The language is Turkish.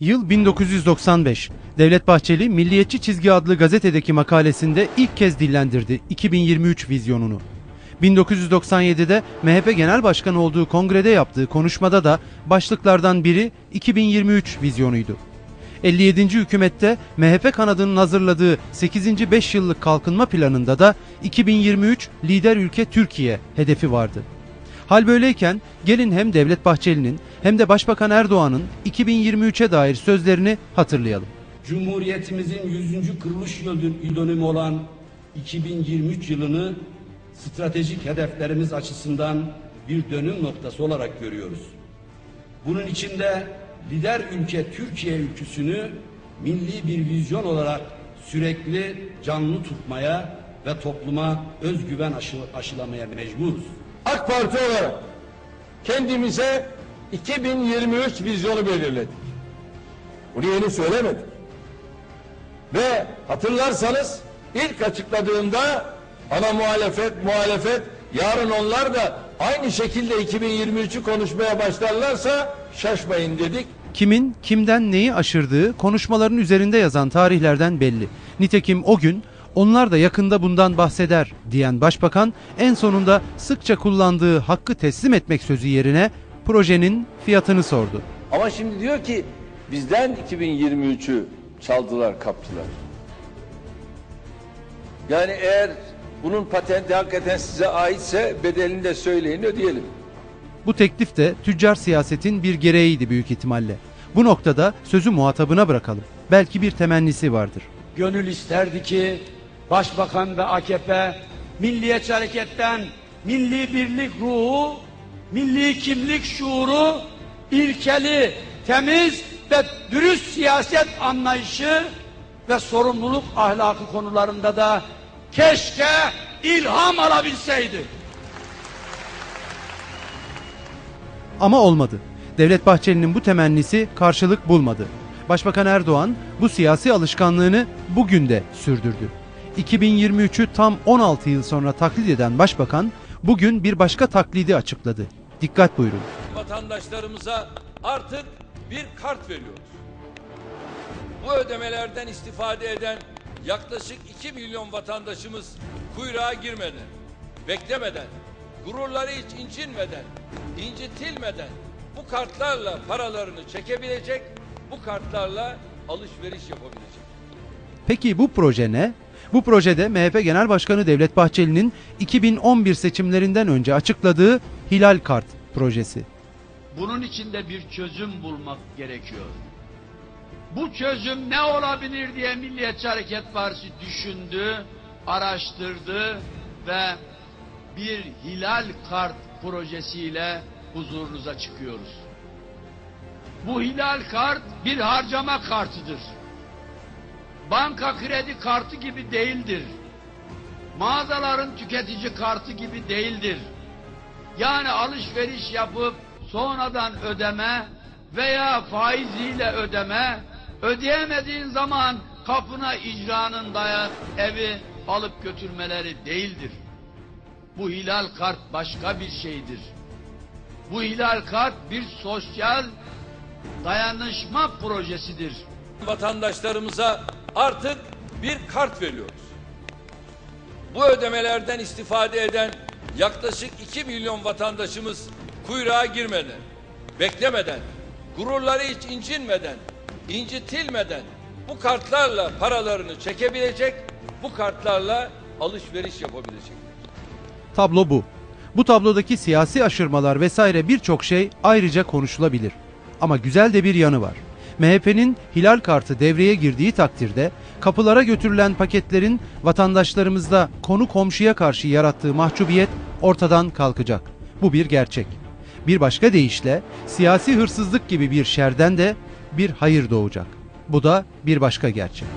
Yıl 1995. Devlet Bahçeli Milliyetçi Çizgi adlı gazetedeki makalesinde ilk kez dillendirdi 2023 vizyonunu. 1997'de MHP Genel Başkanı olduğu kongrede yaptığı konuşmada da başlıklardan biri 2023 vizyonuydu. 57. hükümette MHP kanadının hazırladığı 8. 5 yıllık kalkınma planında da 2023 lider ülke Türkiye hedefi vardı. Hal böyleyken gelin hem Devlet Bahçeli'nin hem de Başbakan Erdoğan'ın 2023'e dair sözlerini hatırlayalım. Cumhuriyetimizin 100. kuruluş yıl dönümü olan 2023 yılını stratejik hedeflerimiz açısından bir dönüm noktası olarak görüyoruz. Bunun içinde lider ülke Türkiye ülküsünü milli bir vizyon olarak sürekli canlı tutmaya ve topluma özgüven aşı, aşılamaya mecburuz. AK Parti olarak kendimize 2023 vizyonu belirledik. Bunu yeni söylemedik. Ve hatırlarsanız ilk açıkladığında ana muhalefet, muhalefet yarın onlar da aynı şekilde 2023'ü konuşmaya başlarlarsa şaşmayın dedik. Kimin kimden neyi aşırdığı konuşmaların üzerinde yazan tarihlerden belli. Nitekim o gün onlar da yakında bundan bahseder diyen başbakan en sonunda sıkça kullandığı hakkı teslim etmek sözü yerine projenin fiyatını sordu. Ama şimdi diyor ki bizden 2023'ü çaldılar, kaptılar. Yani eğer bunun patenti hakikaten size aitse bedelini de söyleyin ödeyelim. Bu teklif de tüccar siyasetin bir gereğiydi büyük ihtimalle. Bu noktada sözü muhatabına bırakalım. Belki bir temennisi vardır. Gönül isterdi ki Başbakan ve AKP Milliyetçi Hareket'ten milli birlik ruhu, milli kimlik şuuru, ilkeli, temiz ve dürüst siyaset anlayışı ve sorumluluk ahlakı konularında da keşke ilham alabilseydi. Ama olmadı. Devlet Bahçeli'nin bu temennisi karşılık bulmadı. Başbakan Erdoğan bu siyasi alışkanlığını bugün de sürdürdü. 2023'ü tam 16 yıl sonra taklit eden başbakan bugün bir başka taklidi açıkladı. Dikkat buyurun. Vatandaşlarımıza artık bir kart veriyoruz. Bu ödemelerden istifade eden yaklaşık 2 milyon vatandaşımız kuyruğa girmeden, beklemeden, gururları hiç incinmeden, incitilmeden bu kartlarla paralarını çekebilecek, bu kartlarla alışveriş yapabilecek. Peki bu proje ne? Bu projede MHP Genel Başkanı Devlet Bahçeli'nin 2011 seçimlerinden önce açıkladığı Hilal Kart projesi. Bunun için de bir çözüm bulmak gerekiyor. Bu çözüm ne olabilir diye Milliyetçi Hareket Partisi düşündü, araştırdı ve bir hilal kart projesiyle huzurunuza çıkıyoruz. Bu hilal kart bir harcama kartıdır. Banka kredi kartı gibi değildir. Mağazaların tüketici kartı gibi değildir. Yani alışveriş yapıp sonradan ödeme veya faiziyle ödeme, ödeyemediğin zaman kapına icranın dayan evi alıp götürmeleri değildir. Bu hilal kart başka bir şeydir. Bu hilal kart bir sosyal dayanışma projesidir. Vatandaşlarımıza artık bir kart veriyoruz. Bu ödemelerden istifade eden yaklaşık 2 milyon vatandaşımız kuyruğa girmeden, beklemeden, gururları hiç incinmeden, incitilmeden bu kartlarla paralarını çekebilecek, bu kartlarla alışveriş yapabilecek. Tablo bu. Bu tablodaki siyasi aşırmalar vesaire birçok şey ayrıca konuşulabilir. Ama güzel de bir yanı var. MHP'nin hilal kartı devreye girdiği takdirde kapılara götürülen paketlerin vatandaşlarımızda konu komşuya karşı yarattığı mahcubiyet ortadan kalkacak. Bu bir gerçek. Bir başka deyişle siyasi hırsızlık gibi bir şerden de bir hayır doğacak. Bu da bir başka gerçek.